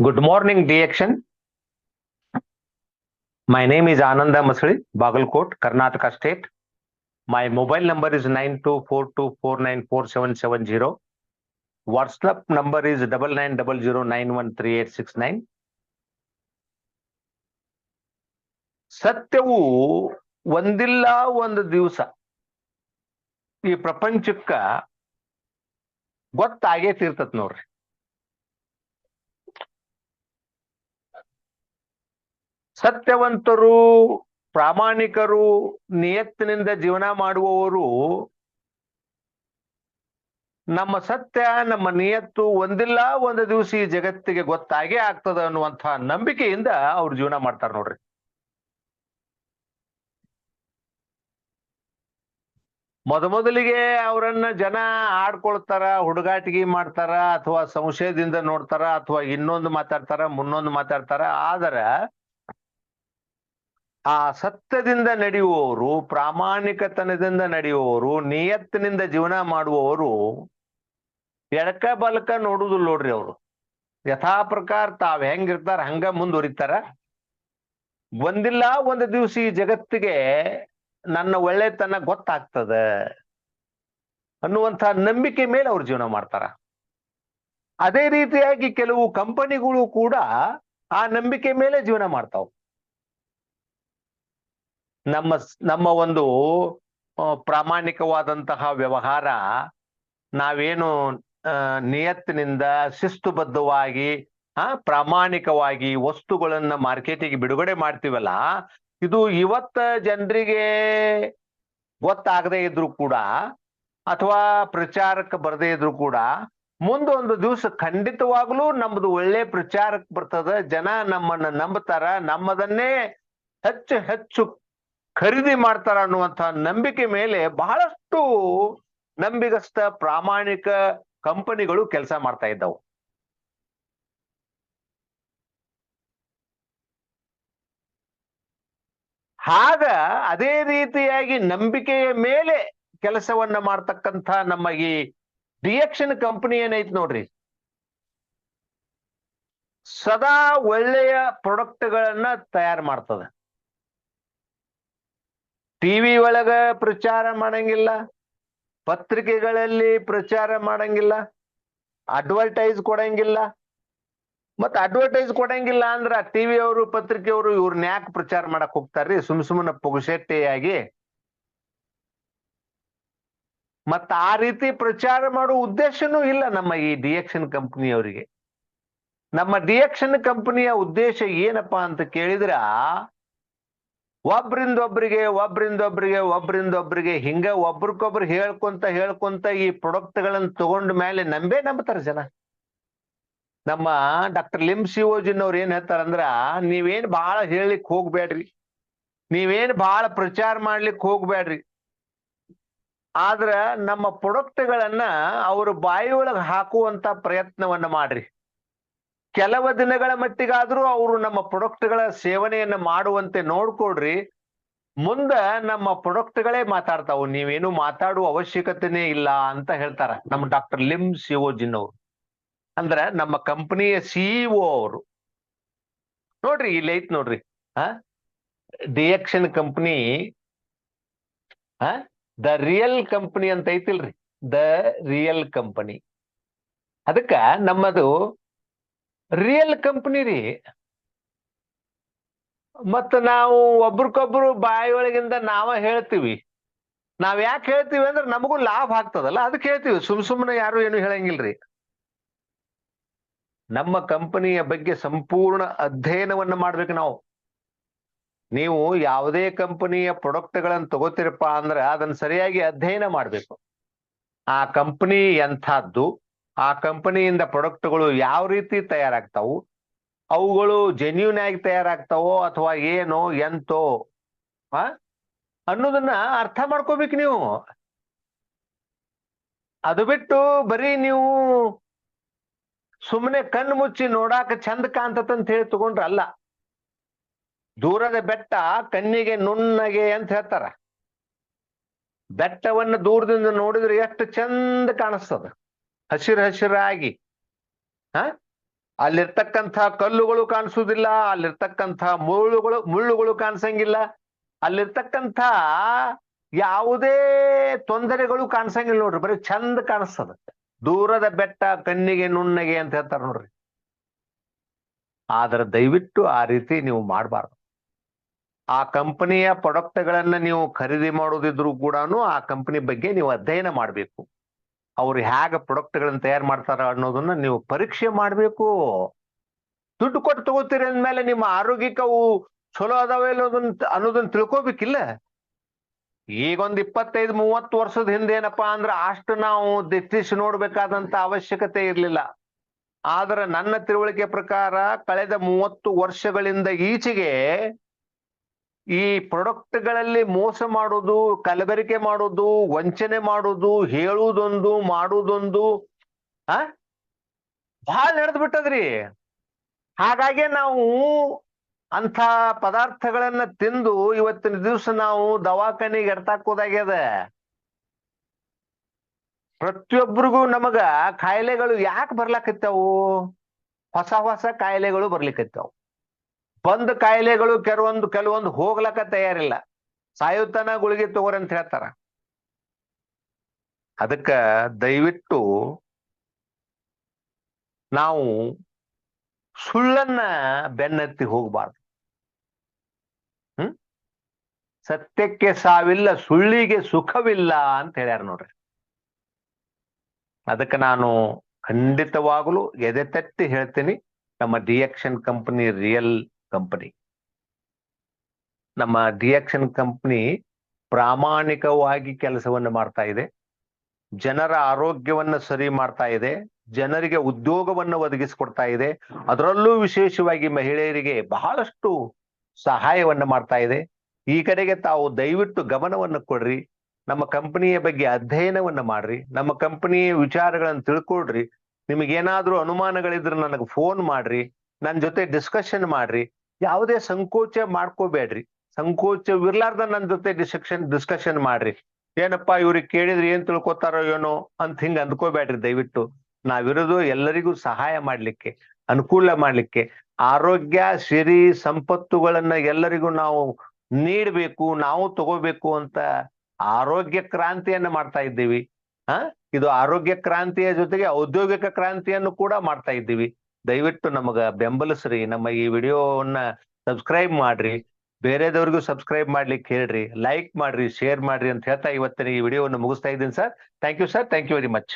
Good morning, D-Action. My name is Ananda Masri, Bagalkot, Karnataka State. My mobile number is nine two four two four nine four seven seven zero. WhatsApp number is double nine double zero nine one three eight six nine. ಸತ್ಯವು ಒಂದಿಲ್ಲ ಒಂದು ದಿವಸ ಈ ಪ್ರಪಂಚಕ್ಕ ಗೊತ್ತಾಗೇ ತೀರ್ತತ್ ನೋಡ್ರಿ ಸತ್ಯವಂತರು, ಪ್ರಾಮಾಣಿಕರು, ನಿಯತ್ತಿನಿಂದ ಜೀವನ ಮಾಡುವವರು ನಮ್ಮ ಸತ್ಯ, ನಮ್ಮ ನಿಯತ್ತು ಒಂದಿಲ್ಲ, ಒಂದು ದಿವಸ ಈ ಜಗತ್ತಿಗೆ ಗೊತ್ತಾಗೇ ಆಗ್ತದ ಅನ್ನುವಂತಹ ನಂಬಿಕೆಯಿಂದ ಅವ್ರು ಜೀವನ ಮಾಡ್ತಾರೆ ನೋಡ್ರಿ. ಮೊದಮೊದಲಿಗೆ ಅವರನ್ನ ಜನ ಆಡ್ಕೊಳ್ತಾರ, ಹುಡುಗಾಟಿಗೆ ಮಾಡ್ತಾರ, ಅಥವಾ ಸಂಶಯದಿಂದ ನೋಡ್ತಾರ, ಅಥವಾ ಇನ್ನೊಂದು ಮಾತಾಡ್ತಾರ, ಮುನ್ನೊಂದು ಮಾತಾಡ್ತಾರ, ಆದ್ರ ಆ ಸತ್ಯದಿಂದ ನಡೆಯುವವರು, ಪ್ರಾಮಾಣಿಕತನದಿಂದ ನಡೆಯುವವರು, ನಿಯತ್ತಿನಿಂದ ಜೀವನ ಮಾಡುವವರು ಎಡಕ ಬಲಕ ನೋಡುದಿಲ್ಲ ನೋಡ್ರಿ ಅವರು. ಯಥಾ ಪ್ರಕಾರ ತಾವ್ ಹೆಂಗಿರ್ತಾರ, ಹಂಗ ಮುಂದುವರಿತಾರ. ಒಂದಿಲ್ಲ ಒಂದು ದಿವಸ ಈ ಜಗತ್ತಿಗೆ ನನ್ನ ಒಳ್ಳೆತನ ಗೊತ್ತಾಗ್ತದ ಅನ್ನುವಂಥ ನಂಬಿಕೆ ಮೇಲೆ ಅವ್ರು ಜೀವನ ಮಾಡ್ತಾರ. ಅದೇ ರೀತಿಯಾಗಿ ಕೆಲವು ಕಂಪನಿಗಳು ಕೂಡ ಆ ನಂಬಿಕೆ ಮೇಲೆ ಜೀವನ ಮಾಡ್ತಾವ. ನಮ್ಮ ನಮ್ಮ ಒಂದು ಪ್ರಾಮಾಣಿಕವಾದಂತಹ ವ್ಯವಹಾರ ನಾವೇನು ನಿಯತ್ತಿನಿಂದ ಶಿಸ್ತುಬದ್ಧವಾಗಿ, ಆ, ಪ್ರಾಮಾಣಿಕವಾಗಿ ವಸ್ತುಗಳನ್ನ ಮಾರ್ಕೆಟಿಗೆ ಬಿಡುಗಡೆ ಮಾಡ್ತೀವಲ್ಲ, ಇದು ಇವತ್ತ ಜನರಿಗೆ ಗೊತ್ತಾಗದೇ ಇದ್ರು ಕೂಡ ಅಥವಾ ಪ್ರಚಾರಕ್ಕೆ ಬರದೇ ಇದ್ರು ಕೂಡ ಮುಂದೊಂದು ದಿವಸ ಖಂಡಿತವಾಗ್ಲೂ ನಮ್ದು ಒಳ್ಳೆ ಪ್ರಚಾರಕ್ಕೆ ಬರ್ತದ, ಜನ ನಮ್ಮನ್ನ ನಂಬ್ತಾರ ನಮ್ಮದನ್ನೇ ಹೆಚ್ಚು ಹೆಚ್ಚು ಖರೀದಿ ಮಾಡ್ತಾರ ಅನ್ನುವಂತಹ ನಂಬಿಕೆ ಮೇಲೆ ಬಹಳಷ್ಟು ನಂಬಿಗಸ್ತ ಪ್ರಾಮಾಣಿಕ ಕಂಪನಿಗಳು ಕೆಲಸ ಮಾಡ್ತಾ ಇದ್ದವು. ಆಗ ಅದೇ ರೀತಿಯಾಗಿ ನಂಬಿಕೆಯ ಮೇಲೆ ಕೆಲಸವನ್ನ ಮಾಡ್ತಕ್ಕಂಥ ನಮ್ಮ ಈ ಡಿಯಕ್ಷನ್ ಕಂಪನಿ ಏನೈತ್ ನೋಡ್ರಿ? ಸದಾ ಒಳ್ಳೆಯ ಪ್ರಾಡಕ್ಟ್ಗಳನ್ನ ತಯಾರು ಮಾಡ್ತದ. ಟಿವಿ ಒಳಗ ಪ್ರಚಾರ ಮಾಡಂಗಿಲ್ಲ, ಪತ್ರಿಕೆಗಳಲ್ಲಿ ಪ್ರಚಾರ ಮಾಡಂಗಿಲ್ಲ ಅಡ್ವರ್ಟೈಸ್ ಕೊಡಂಗಿಲ್ಲ. ಮತ್ತ ಅಡ್ವರ್ಟೈಸ್ ಕೊಡಂಗಿಲ್ಲ ಅಂದ್ರ ಟಿವಿ ಅವರು ಪತ್ರಿಕೆಯವರು ಇವ್ರನ್ನ ಯಾಕೆ ಪ್ರಚಾರ ಮಾಡಕ್ ಹೋಗ್ತಾರ್ರಿ? ಸುಮ್ ಸುಮ್ಮನೆ ಪುಗಸೆಟ್ಟೆಯಾಗಿ. ಮತ್ತ ಆ ರೀತಿ ಪ್ರಚಾರ ಮಾಡೋ ಉದ್ದೇಶನೂ ಇಲ್ಲ ನಮ್ಮ ಈ ಡಿಎಕ್ಷನ್ ಕಂಪನಿಯವರಿಗೆ ನಮ್ಮ ಡಿಎಕ್ಷನ್ ಕಂಪನಿಯ ಉದ್ದೇಶ ಏನಪ್ಪಾ ಅಂತ ಕೇಳಿದ್ರ ಒಬ್ರಿಂದೊಬ್ರಿಗೆ ಒಬ್ರಿಂದೊಬ್ರಿಗೆ ಒಬ್ರಿಂದೊಬ್ರಿಗೆ, ಹಿಂಗ ಒಬ್ರಿಗೊಬ್ರು ಹೇಳ್ಕೊಂತ ಹೇಳ್ಕೊಂತ ಈ ಪ್ರೊಡಕ್ಟ್ ಗಳನ್ನ ತಗೊಂಡ ಮೇಲೆ ನಂಬೇ ನಂಬ್ತಾರ ಜನ. ನಮ್ಮ ಡಾಕ್ಟರ್ ಲಿಮ್ ಶಿವೋಜಿನವ್ರು ಏನ್ ಹೇಳ್ತಾರಂದ್ರ ನೀವೇನ್ ಬಹಳ ಹೇಳಿಕ್ ಹೋಗ್ಬೇಡ್ರಿ ನೀವೇನ್ ಬಹಳ ಪ್ರಚಾರ ಮಾಡ್ಲಿಕ್ಕೆ ಹೋಗ್ಬೇಡ್ರಿ ಆದ್ರ ನಮ್ಮ ಪ್ರೊಡಕ್ಟ್ ಗಳನ್ನ ಅವ್ರ ಬಾಯಿ ಒಳಗ್ ಹಾಕುವಂತ ಪ್ರಯತ್ನವನ್ನ ಮಾಡ್ರಿ. ಕೆಲವು ದಿನಗಳ ಮಟ್ಟಿಗಾದ್ರೂ ಅವರು ನಮ್ಮ ಪ್ರೊಡಕ್ಟ್ಗಳ ಸೇವನೆಯನ್ನ ಮಾಡುವಂತೆ ನೋಡ್ಕೊಡ್ರಿ ಮುಂದ ನಮ್ಮ ಪ್ರೊಡಕ್ಟ್ಗಳೇ ಮಾತಾಡ್ತಾವು. ನೀವೇನು ಮಾತಾಡುವ ಅವಶ್ಯಕತೆನೇ ಇಲ್ಲ ಅಂತ ಹೇಳ್ತಾರ ನಮ್ಮ ಡಾಕ್ಟರ್ ಲಿಮ್ ಶಿವೋಜಿನ್ ಅವರು. ಅಂದ್ರ ನಮ್ಮ ಕಂಪನಿಯ ಸಿಇಒ ಅವರು. ನೋಡ್ರಿ ಇಲ್ಲಿ ಐತ್ ನೋಡ್ರಿ. ಹ? ಡಿಎಕ್ಷನ್ ಕಂಪನಿ ದ ರಿಯಲ್ ಕಂಪನಿ ಅಂತ ಐತಿಲ್ರಿ. ದ ರಿಯಲ್ ಕಂಪನಿ ಅದಕ್ಕ ನಮ್ಮದು ರಿಯಲ್ ಕಂಪನಿ ರೀ. ಮತ್ತ ನಾವು ಒಬ್ರಿಗೊಬ್ರು ಬಾಯಿ ಒಳಗಿಂದ ನಾವ ಹೇಳ್ತೀವಿ. ನಾವ್ ಯಾಕೆ ಹೇಳ್ತೀವಿ ಅಂದ್ರೆ ನಮಗೂ ಲಾಭ ಆಗ್ತದಲ್ಲ ಅದಕ್ಕೆ ಹೇಳ್ತೀವಿ. ಸುಮ್ ಸುಮ್ಮನೆ ಯಾರು ಏನು ಹೇಳಂಗಿಲ್ರಿ. ನಮ್ಮ ಕಂಪನಿಯ ಬಗ್ಗೆ ಸಂಪೂರ್ಣ ಅಧ್ಯಯನವನ್ನ ಮಾಡ್ಬೇಕು ನಾವು. ನೀವು ಯಾವುದೇ ಕಂಪನಿಯ ಪ್ರಾಡಕ್ಟ್ಗಳನ್ನ ತಗೋತಿರಪ್ಪ ಅಂದ್ರೆ ಅದನ್ನ ಸರಿಯಾಗಿ ಅಧ್ಯಯನ ಮಾಡ್ಬೇಕು. ಆ ಕಂಪನಿ ಎಂಥದ್ದು? ಆ ಕಂಪನಿಯಿಂದ ಪ್ರಾಡಕ್ಟ್ಗಳು ಯಾವ ರೀತಿ ತಯಾರಾಗ್ತಾವು? ಅವುಗಳು ಜೆನ್ಯೂನ್ ಆಗಿ ತಯಾರಾಗ್ತಾವೋ ಅಥವಾ ಏನೋ, ಎಂತೋ? ಆ? ಅನ್ನೋದನ್ನ ಅರ್ಥ ಮಾಡ್ಕೋಬೇಕು ನೀವು. ಅದು ಬಿಟ್ಟು ಬರೀ ನೀವು ಸುಮ್ಮನೆ ಕಣ್ಣು ಮುಚ್ಚಿ ನೋಡಾಕ ಚಂದ ಕಾಂತತಂತ ಹೇಳಿ ತಗೊಂಡ್ರ ಅಲ್ಲ. ದೂರದ ಬೆಟ್ಟ ಕಣ್ಣಿಗೆ ನುಣ್ಣಗೆ ಅಂತ ಹೇಳ್ತಾರ. ಬೆಟ್ಟವನ್ನ ದೂರದಿಂದ ನೋಡಿದ್ರೆ ಎಷ್ಟು ಚಂದ ಕಾಣಿಸ್ತದ. ಹಸಿರು ಹಸಿರಾಗಿ, ಹ? ಅಲ್ಲಿರ್ತಕ್ಕಂಥ ಕಲ್ಲುಗಳು ಕಾಣಿಸುವುದಿಲ್ಲ, ಅಲ್ಲಿರ್ತಕ್ಕಂಥ ಮುಳ್ಳುಗಳು ಮುಳ್ಳುಗಳು ಕಾಣಿಸಂಗಿಲ್ಲ, ಅಲ್ಲಿರ್ತಕ್ಕಂಥ ಯಾವುದೇ ತೊಂದರೆಗಳು ಕಾಣಿಸಂಗಿಲ್ಲ ನೋಡ್ರಿ, ಬರೀ ಚಂದ ಕಾಣಿಸ್ತದ. ದೂರದ ಬೆಟ್ಟ, ಕಣ್ಣಿಗೆ, ನುಣ್ಣಗೆ ಅಂತ ಹೇಳ್ತಾರೆ ನೋಡ್ರಿ. ಆದ್ರೆ ದಯವಿಟ್ಟು ಆ ರೀತಿ ನೀವು ಮಾಡಬಾರ್ದು. ಆ ಕಂಪನಿಯ ಪ್ರಾಡಕ್ಟ್ಗಳನ್ನ ನೀವು ಖರೀದಿ ಮಾಡೋದಿದ್ರು ಕೂಡ ಆ ಕಂಪನಿ ಬಗ್ಗೆ ನೀವು ಅಧ್ಯಯನ ಮಾಡಬೇಕು. ಅವ್ರು ಹೇಗೆ ಪ್ರಾಡಕ್ಟ್ಗಳನ್ನ ತಯಾರು ಮಾಡ್ತಾರ ಅನ್ನೋದನ್ನ ನೀವು ಪರೀಕ್ಷೆ ಮಾಡಬೇಕು. ದುಡ್ಡು ಕೊಟ್ಟು ತಗೋತೀರಿ ಅಂದ್ಮೇಲೆ ನಿಮ್ಮ ಆರೋಗ್ಯಕ್ಕವು ಚಲೋ ಅದಾವ ಅನ್ನೋದನ್ನ ಅನ್ನೋದನ್ನ ತಿಳ್ಕೊಬೇಕಿಲ್ಲ? ಈಗೊಂದ್ ಇಪ್ಪತ್ತೈದು, ಮೂವತ್ತು ವರ್ಷದ ಹಿಂದೆ ಏನಪ್ಪಾ ಅಂದ್ರೆ ಅಷ್ಟು ನಾವು ದಿಟ್ಟಿಸಿ ನೋಡ್ಬೇಕಾದಂತ ಅವಶ್ಯಕತೆ ಇರಲಿಲ್ಲ. ಆದ್ರೆ ನನ್ನ ತಿಳುವಳಿಕೆ ಪ್ರಕಾರ ಕಳೆದ ಮೂವತ್ತು ವರ್ಷಗಳಿಂದ ಈಚೆಗೆ ಈ ಪ್ರಾಡಕ್ಟ್ಗಳಲ್ಲಿ ಮೋಸ ಮಾಡೋದು ಕಲಬೆರಿಕೆ ಮಾಡೋದು ವಂಚನೆ ಮಾಡೋದು ಹೇಳುವುದೊಂದು, ಮಾಡುವುದೊಂದು, ಆ? ಬಹಳ ನಡೆದು ಬಿಟ್ಟದ್ರಿ ಹಾಗಾಗಿ ನಾವು ಅಂತ ಪದಾರ್ಥಗಳನ್ನ ತಿಂದು ಇವತ್ತಿನ ದಿವಸ ನಾವು ದವಾಖಾನಿಗೆ ಎಡ್ತಾಕೋದಾಗ್ಯದ ಪ್ರತಿಯೊಬ್ಬರಿಗೂ ನಮಗ ಕಾಯಿಲೆಗಳು ಯಾಕೆ ಬರ್ಲಾಕತ್ತಾವು? ಹೊಸ ಹೊಸ ಕಾಯಿಲೆಗಳು ಬರ್ಲಿಕ್ಕತ್ತಾವು ಬಂದ ಕಾಯಿಲೆಗಳು ಕೆಲವೊಂದು ಕೆಲವೊಂದು ಹೋಗ್ಲಕ್ಕ ತಯಾರಿಲ್ಲ. ಸಾಯುತನ ಗುಳಿಗೆ ತಗೋರಿ ಅಂತ ಹೇಳ್ತಾರ. ಅದಕ್ಕ ದಯವಿಟ್ಟು ನಾವು ಸುಳ್ಳನ್ನ ಬೆನ್ನತ್ತಿ ಹೋಗಬಾರ್ದು. ಹ್ಮ್? ಸತ್ಯಕ್ಕೆ ಸಾವಿಲ್ಲ, ಸುಳ್ಳಿಗೆ ಸುಖವಿಲ್ಲ ಅಂತ ಹೇಳ್ಯಾರ ನೋಡ್ರಿ. ಅದಕ್ಕೆ ನಾನು ಖಂಡಿತವಾಗಲೂ ಎದೆ ತಟ್ಟಿ ಹೇಳ್ತೀನಿ, ನಮ್ಮ ಡಿಯಕ್ಷನ್ ಕಂಪನಿ ರಿಯಲ್ ಕಂಪನಿ ನಮ್ಮ ಡಿಯಾಕ್ಷನ್ ಕಂಪನಿ ಪ್ರಾಮಾಣಿಕವಾಗಿ ಕೆಲಸವನ್ನು ಮಾಡ್ತಾ ಇದೆ. ಜನರ ಆರೋಗ್ಯವನ್ನು ಸರಿ ಮಾಡ್ತಾ ಇದೆ. ಜನರಿಗೆ ಉದ್ಯೋಗವನ್ನು ಒದಗಿಸಿಕೊಡ್ತಾ ಇದೆ. ಅದರಲ್ಲೂ ವಿಶೇಷವಾಗಿ ಮಹಿಳೆಯರಿಗೆ ಬಹಳಷ್ಟು ಸಹಾಯವನ್ನು ಮಾಡ್ತಾ ಇದೆ. ಈ ಕಡೆಗೆ ತಾವು ದಯವಿಟ್ಟು ಗಮನವನ್ನು ಕೊಡ್ರಿ. ನಮ್ಮ ಕಂಪನಿಯ ಬಗ್ಗೆ ಅಧ್ಯಯನವನ್ನು ಮಾಡ್ರಿ. ನಮ್ಮ ಕಂಪನಿಯ ವಿಚಾರಗಳನ್ನು ತಿಳ್ಕೊಳ್ರಿ. ನಿಮಗೇನಾದ್ರೂ ಅನುಮಾನಗಳಿದ್ರೆ ನನಗೆ ಫೋನ್ ಮಾಡ್ರಿ. ನನ್ನ ಜೊತೆ ಡಿಸ್ಕಷನ್ ಮಾಡ್ರಿ. ಯಾವುದೇ ಸಂಕೋಚ ಮಾಡ್ಕೋಬೇಡ್ರಿ. ಸಂಕೋಚವಿರ್ಲಾರ್ದ ನನ್ನ ಜೊತೆ ಡಿಸ್ಕಷನ್ ಡಿಸ್ಕಷನ್ ಮಾಡ್ರಿ. ಏನಪ್ಪಾ ಇವ್ರಿಗೆ ಕೇಳಿದ್ರೆ ಏನ್ ತಿಳ್ಕೊತಾರೋ ಏನೋ ಅಂತ ಹಿಂಗ ಅಂದ್ಕೋಬೇಡ್ರಿ ದಯವಿಟ್ಟು. ನಾವಿರೋದು ಎಲ್ಲರಿಗೂ ಸಹಾಯ ಮಾಡ್ಲಿಕ್ಕೆ, ಅನುಕೂಲ ಮಾಡ್ಲಿಕ್ಕೆ. ಆರೋಗ್ಯ, ಸಿರಿ, ಸಂಪತ್ತುಗಳನ್ನ ಎಲ್ಲರಿಗೂ ನಾವು ನೀಡಬೇಕು, ನಾವು ತಗೋಬೇಕು ಅಂತ ಆರೋಗ್ಯ ಕ್ರಾಂತಿಯನ್ನ ಮಾಡ್ತಾ ಇದ್ದೀವಿ. ಹ? ಇದು ಆರೋಗ್ಯ ಕ್ರಾಂತಿಯ ಜೊತೆಗೆ ಔದ್ಯೋಗಿಕ ಕ್ರಾಂತಿಯನ್ನು ಕೂಡ ಮಾಡ್ತಾ ಇದ್ದೀವಿ. ದಯವಿಟ್ಟು ನಮಗ ಬೆಂಬಲಿಸ್ರಿ. ನಮ್ಮ ಈ ವಿಡಿಯೋವನ್ನ ಸಬ್ಸ್ಕ್ರೈಬ್ ಮಾಡ್ರಿ. ಬೇರೆದವ್ರಿಗೂ ಸಬ್ಸ್ಕ್ರೈಬ್ ಮಾಡ್ಲಿಕ್ಕೆ ಹೇಳ್ರಿ. ಲೈಕ್ ಮಾಡ್ರಿ, ಶೇರ್ ಮಾಡ್ರಿ ಅಂತ ಹೇಳ್ತಾ ಇವತ್ತಿನ ಈ ವಿಡಿಯೋವನ್ನು ಮುಗಿಸ್ತಾ ಇದ್ದೀನಿ sir. Thank you sir. Thank you very much.